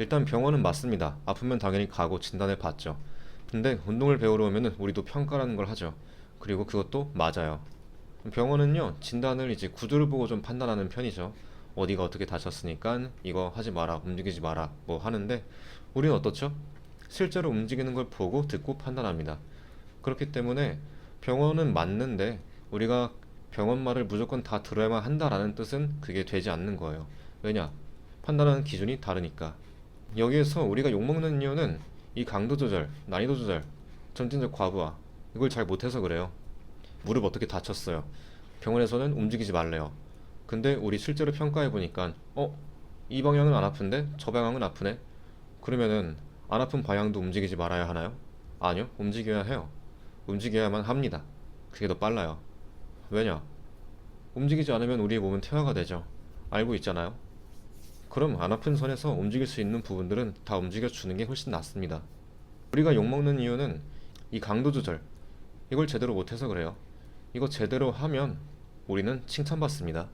일단 병원은 맞습니다. 아프면 당연히 가고 진단을 받죠. 근데 운동을 배우러 오면은 우리도 평가라는 걸 하죠. 그리고 그것도 맞아요. 병원은요, 진단을 이제 구조를 보고 좀 판단하는 편이죠. 어디가 어떻게 다쳤으니까 이거 하지 마라, 움직이지 마라, 뭐 하는데 우리는 어떻죠? 실제로 움직이는 걸 보고 듣고 판단합니다. 그렇기 때문에 병원은 맞는데 우리가 병원 말을 무조건 다 들어야만 한다라는 뜻은 그게 되지 않는 거예요. 왜냐? 판단하는 기준이 다르니까. 여기에서 우리가 욕먹는 이유는 이 강도 조절, 난이도 조절, 점진적 과부하 이걸 잘 못해서 그래요. 무릎 어떻게 다쳤어요? 병원에서는 움직이지 말래요. 근데 우리 실제로 평가해 보니까 어? 이 방향은 안 아픈데 저 방향은 아프네. 그러면은 안 아픈 방향도 움직이지 말아야 하나요? 아니요, 움직여야 해요. 움직여야만 합니다. 그게 더 빨라요. 왜냐? 움직이지 않으면 우리의 몸은 퇴화가 되죠. 알고 있잖아요. 그럼 안 아픈 선에서 움직일 수 있는 부분들은 다 움직여 주는 게 훨씬 낫습니다. 우리가 욕먹는 이유는 이 강도 조절, 이걸 제대로 못해서 그래요. 이거 제대로 하면 우리는 칭찬받습니다.